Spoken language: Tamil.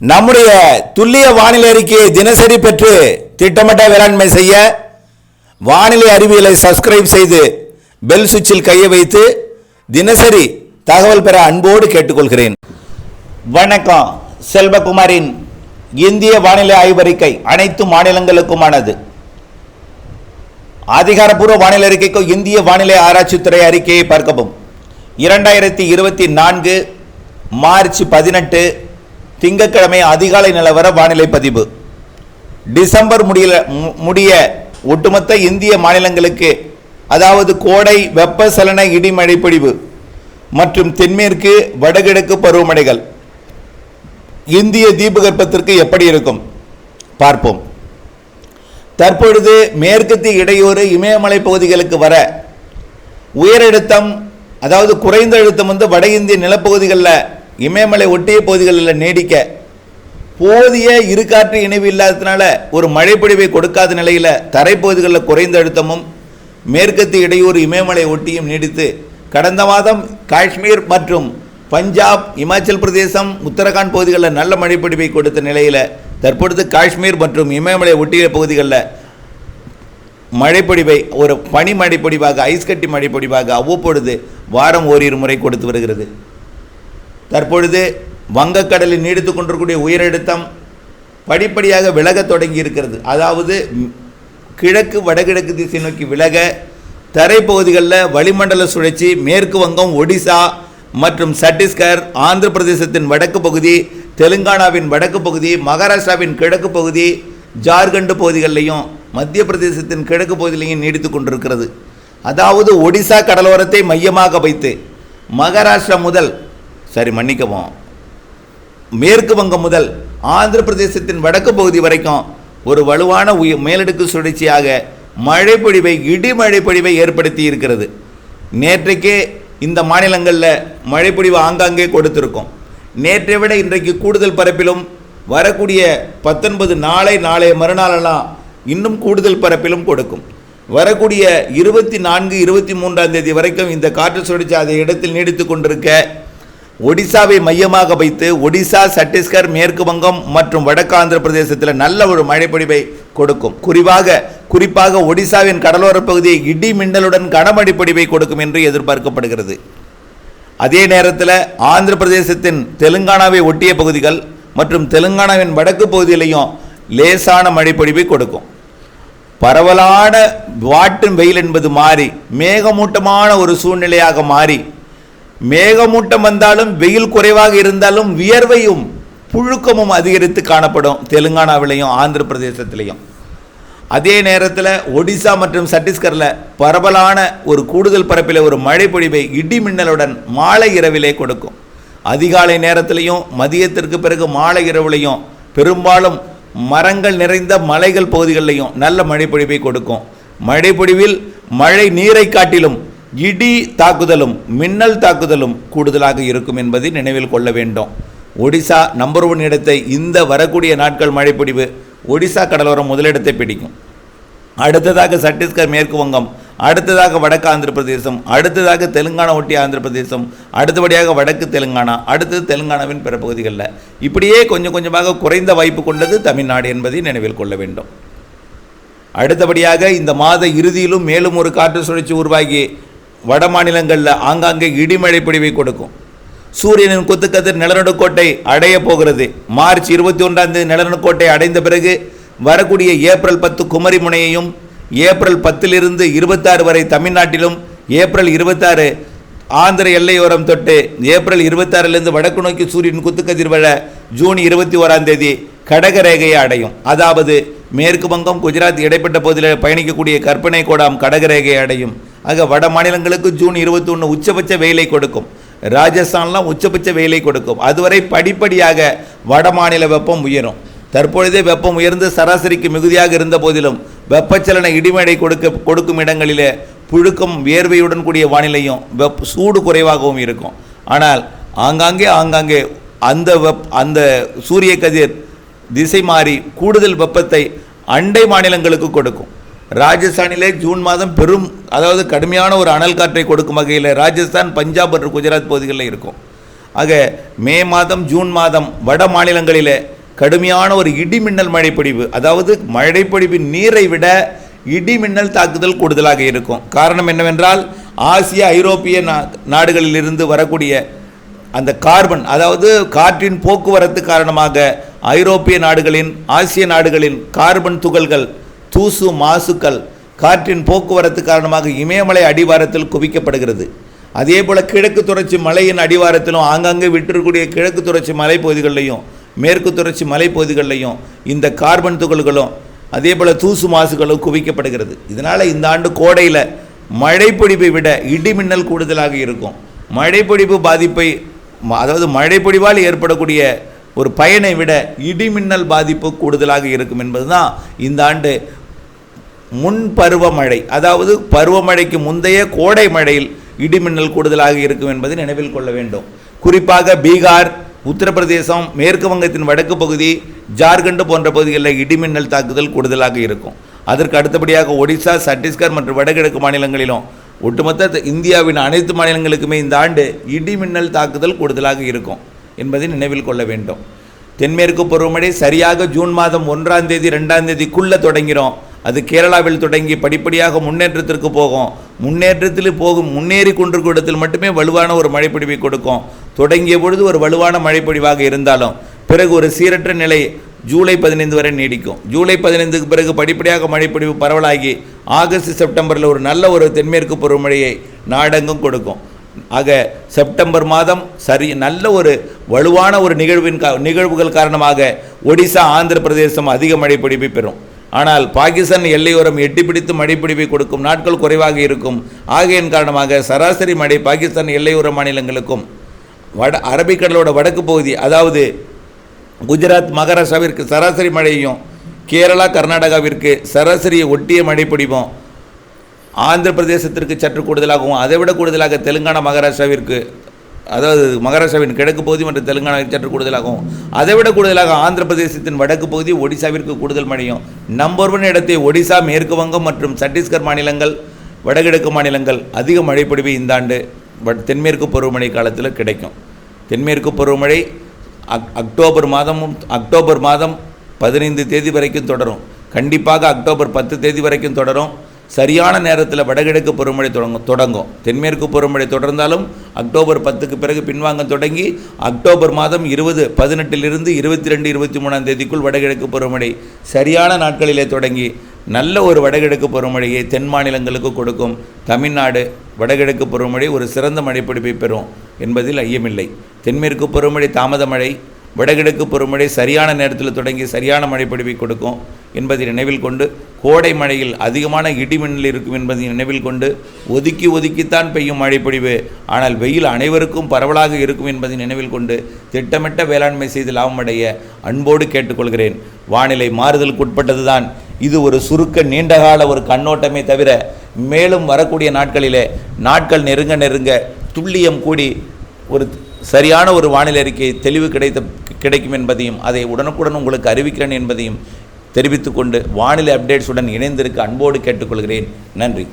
நம்முடைய துல்லிய வானிலை அறிக்கையை தினசரி பெற்று திட்டமிட்ட வேளாண்மை செய்ய வானிலை அறிவியலை சப்ஸ்கிரைப் செய்து பெல் சுவிட்சில் கையை வைத்து தினசரி தகவல் பெற அன்போடு கேட்டுக்கொள்கிறேன். வணக்கம். செல்வகுமாரின் இந்திய வானிலை ஆய்வறிக்கை அனைத்து மாநிலங்களுக்குமானது. அதிகாரப்பூர்வ வானிலை அறிக்கைக்கும் இந்திய வானிலை ஆராய்ச்சித்துறை அறிக்கையை பார்க்கவும். இரண்டாயிரத்தி இருபத்தி நான்கு மார்ச் பதினெட்டு திங்கட்கிழமை அதிகாலை நிலவர வானிலை பதிவு. டிசம்பர் முடியல மு- முடிய ஒட்டுமொத்த இந்திய மாநிலங்களுக்கு அதாவது கோடை வெப்பசலன இடிமழை பொழிவு மற்றும் தென்மேற்கு வடகிழக்கு பருவமழைகள். இந்திய தீபகற்பத்திற்கு எப்படி இருக்கும்? பார்ப்போம். தற்பொழுது மேற்கத்திய இடையூறு இமயமலை பகுதிகளுக்கு வர உயரழுத்தம் அதாவது குறைந்த அழுத்தம் வந்து வட இந்திய நிலப்பகுதிகளில் இமயமலை ஒட்டிய பகுதிகளில் நீடிக்க போதிய இருகாற்று இணைவு இல்லாததுனால ஒரு மழைப்பொழிவை கொடுக்காத நிலையில் தரைப்பகுதிகளில் குறைந்த அழுத்தமும் மேற்கத்து இடையூறு இமயமலை ஒட்டியும் நீடித்து கடந்த மாதம் காஷ்மீர் மற்றும் பஞ்சாப் இமாச்சல் பிரதேசம் உத்தரகாண்ட் பகுதிகளில் நல்ல மழைப்பொழிவை கொடுத்த நிலையில் தற்பொழுது காஷ்மீர் மற்றும் இமயமலை ஒட்டிய பகுதிகளில் மழைப்பொழிவை ஒரு பனி மழைப்பொடிவாக ஐஸ்கட்டி மழைப்பொடிவாக அவ்வப்பொழுது வாரம் ஓரிரு முறை கொடுத்து வருகிறது. தற்பொழுது வங்கக்கடலில் நீடித்து கொண்டிருக்கூடிய உயரழுத்தம் படிப்படியாக விலகத் தொடங்கி இருக்கிறது அதாவது கிழக்கு வடகிழக்கு திசை நோக்கி விலக தரைப்பகுதிகளில் வளிமண்டல சுழற்சி மேற்கு வங்கம் ஒடிசா மற்றும் சத்தீஸ்கர் ஆந்திர பிரதேசத்தின் வடக்கு பகுதி தெலுங்கானாவின் வடக்கு பகுதி மகாராஷ்டிராவின் கிழக்கு பகுதி ஜார்க்கண்ட் பகுதிகளிலையும் மத்திய பிரதேசத்தின் கிழக்கு பகுதியிலையும் நீடித்து கொண்டிருக்கிறது. அதாவது ஒடிசா கடலோரத்தை மையமாக வைத்து மகாராஷ்டிரா முதல் சரி மன்னிக்கவும். மேற்கு வங்கம் முதல் ஆந்திர பிரதேசத்தின் வடக்கு பகுதி வரைக்கும் ஒரு வலுவான உய மேலடுக்கு சுழற்சியாக மழைப்பொழிவை இடிமழைப்பொழிவை ஏற்படுத்தி இருக்கிறது. நேற்றைக்கே இந்த மாநிலங்களில் மழைப்பொழிவு ஆங்காங்கே கொடுத்திருக்கும். நேற்றை விட இன்றைக்கு கூடுதல் பரப்பிலும் வரக்கூடிய பத்தொன்பது நாளை நாளைய மறுநாளெல்லாம் இன்னும் கூடுதல் பரப்பிலும் கொடுக்கும். வரக்கூடிய இருபத்தி நான்கு இருபத்தி மூன்றாம் தேதி வரைக்கும் இந்த காற்று சுழற்சி அதை இடத்தில் நீடித்து கொண்டிருக்க ஒடிசாவை மையமாக வைத்து ஒடிசா சத்தீஸ்கர் மேற்கு வங்கம் மற்றும் வடக்கு ஆந்திர பிரதேசத்தில் நல்ல ஒரு மழைப்பொழிவை கொடுக்கும். குறிவாக குறிப்பாக ஒடிசாவின் கடலோரப் பகுதியை இடி மின்னலுடன் கனமழை பொழிவை கொடுக்கும் என்று எதிர்பார்க்கப்படுகிறது. அதே நேரத்தில் ஆந்திர பிரதேசத்தின் தெலுங்கானாவை ஒட்டிய பகுதிகள் மற்றும் தெலுங்கானாவின் வடக்கு பகுதியிலையும் லேசான மழைப்பொழிவை கொடுக்கும். பரவலான வாட்டும் வெயில் என்பது மாறி மேகமூட்டமான ஒரு சூழ்நிலையாக மாறி மேகமூட்டம் வந்தாலும் வெயில் குறைவாக இருந்தாலும் வியர்வையும் புழுக்கமும் அதிகரித்து காணப்படும் தெலுங்கானாவிலையும் ஆந்திர பிரதேசத்திலையும் அதே நேரத்தில் ஒடிசா மற்றும் சத்தீஸ்கரில் பரவலான ஒரு கூடுதல் பரப்பில் ஒரு மழை பொழிவை இடி மின்னலுடன் மாலை இரவிலே கொடுக்கும். அதிகாலை நேரத்திலையும் மதியத்திற்கு பிறகு மாலை இரவுலையும் பெரும்பாலும் மரங்கள் நிறைந்த மலைகள் பகுதிகளிலையும் நல்ல மழைப்பொழிவை கொடுக்கும். மழைப்பொழிவில் மழை நீரை காட்டிலும் இடி தாக்குதலும் மின்னல் தாக்குதலும் கூடுதலாக இருக்கும் என்பதை நினைவில் கொள்ள வேண்டும். ஒடிசா நம்பர் ஒன் இடத்தை இந்த வரக்கூடிய நாட்கள் மழைப்பிடிவு ஒடிசா கடலோரம் முதலிடத்தை பிடிக்கும். அடுத்ததாக சத்தீஸ்கர் மேற்கு வங்கம் அடுத்ததாக வடக்கு ஆந்திர பிரதேசம் அடுத்ததாக தெலுங்கானா ஒட்டி ஆந்திர பிரதேசம் அடுத்தபடியாக வடக்கு தெலுங்கானா அடுத்தது தெலுங்கானாவின் பிற பகுதிகளில். இப்படியே கொஞ்சம் கொஞ்சமாக குறைந்த வாய்ப்பு கொண்டது தமிழ்நாடு என்பதை நினைவில் கொள்ள வேண்டும். அடுத்தபடியாக இந்த மாத இறுதியிலும் மேலும் ஒரு காற்று சுழற்சி உருவாகி வட மாநிலங்களில் ஆங்காங்கே இடிமழை பிடிவை கொடுக்கும். சூரியனின் குத்துக்கதிர் நிலநடுக்கோட்டை அடைய போகிறது. மார்ச் இருபத்தி ஒன்றாம் தேதி நிலநடுக்கோட்டை அடைந்த பிறகு வரக்கூடிய ஏப்ரல் பத்து குமரி முனையையும் ஏப்ரல் பத்திலிருந்து இருபத்தாறு வரை தமிழ்நாட்டிலும் ஏப்ரல் இருபத்தாறு ஆந்திர எல்லையோரம் தொட்டு ஏப்ரல் இருபத்தாறிலிருந்து வடக்கு நோக்கி சூரியன் குத்துக்கதிர் வர ஜூன் இருபத்தி ஓராம் தேதி கடகரேகையை அடையும். அதாவது மேற்கு வங்கம் குஜராத் இடைப்பட்ட பகுதியில் பயணிக்கக்கூடிய கற்பனை கோடாம் கடகரேகையை அடையும். ஆக வட மாநிலங்களுக்கு ஜூன் இருபத்தி ஒன்று உச்சபட்ச வேலை கொடுக்கும். ராஜஸ்தான்லாம் உச்சபட்ச வேலை கொடுக்கும். அதுவரை படிப்படியாக வட மாநில வெப்பம் உயரும். தற்பொழுதே வெப்பம் உயர்ந்து சராசரிக்கு மிகுதியாக இருந்த போதிலும் வெப்பச்சலன இடிமேடை கொடுக்க கொடுக்கும் இடங்களிலே புழுக்கம் வியர்வையுடன் கூடிய வானிலையும் வெப் சூடு குறைவாகவும் இருக்கும். ஆனால் ஆங்காங்கே ஆங்காங்கே அந்த வெப் அந்த சூரிய கதிர் திசை மாறி கூடுதல் வெப்பத்தை அண்டை மாநிலங்களுக்கு கொடுக்கும். ராஜஸ்தானிலே ஜூன் மாதம் பெரும் அதாவது கடுமையான ஒரு அனல் காற்றை கொடுக்கும் வகையில் ராஜஸ்தான் பஞ்சாப் மற்றும் குஜராத் பகுதிகளில் இருக்கும். ஆக மே மாதம் ஜூன் மாதம் வட மாநிலங்களிலே கடுமையான ஒரு இடிமின்னல் மழைப்பொழிவு அதாவது மழைப்பொழிவின் நீரை விட இடிமின்னல் தாக்குதல் கூடுதலாக இருக்கும். காரணம் என்னவென்றால் ஆசிய ஐரோப்பிய நா- நாடுகளிலிருந்து வரக்கூடிய அந்த கார்பன் அதாவது காற்றின் போக்குவரத்து காரணமாக ஐரோப்பிய நாடுகளின் ஆசிய நாடுகளின் கார்பன் துகள்கள் தூசு மாசுக்கள் காற்றின் போக்குவரத்து காரணமாக இமயமலை அடிவாரத்தில் குவிக்கப்படுகிறது. அதே போல் கிழக்கு தொடர்ச்சி மலையின் அடிவாரத்திலும் ஆங்காங்கே விட்டிருக்கக்கூடிய கிழக்கு தொடர்ச்சி மலைப்பகுதிகளிலையும் மேற்கு தொடர்ச்சி மலைப்பகுதிகளிலையும் இந்த கார்பன் துகள்களும் அதே போல் தூசு மாசுகளும் குவிக்கப்படுகிறது. இதனால் இந்த ஆண்டு கோடையில் மழைப்பொழிவை விட இடிமின்னல் கூடுதலாக இருக்கும். மழைப்பொழிவு பாதிப்பை அதாவது மழைப்பொழிவால் ஏற்படக்கூடிய ஒரு பயனை விட இடிமின்னல் பாதிப்பு கூடுதலாக இருக்கும் என்பது தான் இந்த ஆண்டு முன் பருவமழை அதாவது பருவமழைக்கு முந்தைய கோடை மழையில் இடிமின்னல் கூடுதலாக இருக்கும் என்பதை நினைவில் கொள்ள வேண்டும். குறிப்பாக பீகார் உத்தரப்பிரதேசம் மேற்கு வங்கத்தின் வடக்கு பகுதி ஜார்க்கண்ட் போன்ற பகுதிகளில் இடிமின்னல் தாக்குதல் கூடுதலாக இருக்கும். அதற்கு அடுத்தபடியாக ஒடிசா சத்தீஸ்கர் மற்றும் வடகிழக்கு மாநிலங்களிலும் ஒட்டுமொத்த இந்தியாவின் அனைத்து மாநிலங்களுக்குமே இந்த ஆண்டு இடிமின்னல் தாக்குதல் கூடுதலாக இருக்கும் என்பதை நினைவில் கொள்ள வேண்டும். தென்மேற்கு பருவமழை சரியாக ஜூன் மாதம் ஒன்றாம் தேதி ரெண்டாம் தேதிக்குள்ளே தொடங்கிறோம். அது கேரளாவில் தொடங்கி படிப்படியாக முன்னேற்றத்திற்கு போகும். முன்னேற்றத்தில் போகும் முன்னேறி கொண்டிருக்கும் இடத்தில் மட்டுமே வலுவான ஒரு மழைப்பொழிவை கொடுக்கும். தொடங்கிய பொழுது ஒரு வலுவான மழைப்பொழிவாக இருந்தாலும் பிறகு ஒரு சீரற்ற நிலை ஜூலை பதினைந்து வரை நீடிக்கும். ஜூலை பதினைந்துக்கு பிறகு படிப்படியாக மழைப்பொழிவு பரவலாகி ஆகஸ்ட் செப்டம்பரில் ஒரு நல்ல ஒரு தென்மேற்கு பருவமழையை நாடெங்கும் கொடுக்கும். ஆக செப்டம்பர் மாதம் சரி நல்ல ஒரு வலுவான ஒரு நிகழ்வின் நிகழ்வுகள் காரணமாக ஒடிசா ஆந்திர பிரதேசம் அதிக மழைப்பிடிப்பை பெறும். ஆனால் பாகிஸ்தான் எல்லையோரம் எட்டி பிடித்து மழைப்பிடிப்பை கொடுக்கும் நாட்கள் குறைவாக இருக்கும். ஆகையின் காரணமாக சராசரி மழை பாகிஸ்தான் எல்லையோர மாநிலங்களுக்கும் வட அரபிக்கடலோட வடக்கு பகுதி அதாவது குஜராத் மகாராஷ்டிராவிற்கு சராசரி மழையும் கேரளா கர்நாடகாவிற்கு சராசரியை ஒட்டிய மழை பொழிவும் ஆந்திர பிரதேசத்திற்கு சற்று கூடுதலாகவும் அதைவிட கூடுதலாக தெலுங்கானா மகாராஷ்டிராவிற்கு அதாவது மகாராஷ்டிராவின் கிழக்கு பகுதி மற்றும் தெலுங்கானாவில் சற்று கூடுதலாகவும் அதைவிட கூடுதலாக ஆந்திர பிரதேசத்தின் வடக்கு பகுதி ஒடிசாவிற்கு கூடுதல் மழையும். நம்பர் ஒன் இடத்தை ஒடிசா மேற்கு வங்கம் மற்றும் சத்தீஸ்கர் மாநிலங்கள் வடகிழக்கு மாநிலங்கள் அதிக மழைப்பொழிவு இந்த ஆண்டு தென்மேற்கு பருவமழை காலத்தில் கிடைக்கும். தென்மேற்கு பருவமழை அக் அக்டோபர் மாதமும் அக்டோபர் மாதம் பதினைந்து தேதி வரைக்கும் தொடரும். கண்டிப்பாக அக்டோபர் பத்து தேதி வரைக்கும் தொடரும். சரியான நேரத்தில் வடகிழக்கு பருவமழை தொடங்கும் தொடங்கும். தென்மேற்கு பருவமழை தொடர்ந்தாலும் அக்டோபர் பத்துக்கு பிறகு பின்வாங்க தொடங்கி அக்டோபர் மாதம் இருபது பதினெட்டிலிருந்து இருபத்தி ரெண்டு இருபத்தி மூணாம் தேதிக்குள் வடகிழக்கு பருவமழை சரியான நாட்களிலே தொடங்கி நல்ல ஒரு வடகிழக்கு பருவமழையை தென் மாநிலங்களுக்கு கொடுக்கும். தமிழ்நாடு வடகிழக்கு பருவமழை ஒரு சிறந்த மழைப்பிடிப்பை பெறும் என்பதில் ஐயமில்லை. தென்மேற்கு பருவமழை தாமத மழை வடகிழக்கு பருவமழை சரியான நேரத்தில் தொடங்கி சரியான மழைப்பொழிவை கொடுக்கும் என்பதை நினைவில் கொண்டு கோடை மழையில் அதிகமான இடிமின்னல் இருக்கும் என்பதை நினைவில் கொண்டு ஒதுக்கி ஒதுக்கித்தான் பெய்யும் மழைப்பொழிவு ஆனால் வெயில் அனைவருக்கும் பரவலாக இருக்கும் என்பதை நினைவில் கொண்டு திட்டமிட்ட வேளாண்மை செய்து லாபமடைய அன்போடு கேட்டுக்கொள்கிறேன். வானிலை மாறுதலுக்குட்பட்டதுதான் இது ஒரு சுருக்க நீண்டகால ஒரு கண்ணோட்டமே தவிர மேலும் வரக்கூடிய நாட்களிலே நாட்கள் நெருங்க நெருங்க துல்லியம் கூடி ஒரு சரியான ஒரு வானிலை அறிக்கை தெளிவு கிடைத்த கிடைக்கும் என்பதையும் அதை உடனுக்குடன் உங்களுக்கு அறிவிக்கிறேன் என்பதையும் தெரிவித்துக்கொண்டு வானிலை அப்டேட்ஸுடன் இணைந்திருக்க அன்போடு கேட்டுக்கொள்கிறேன். நன்றி.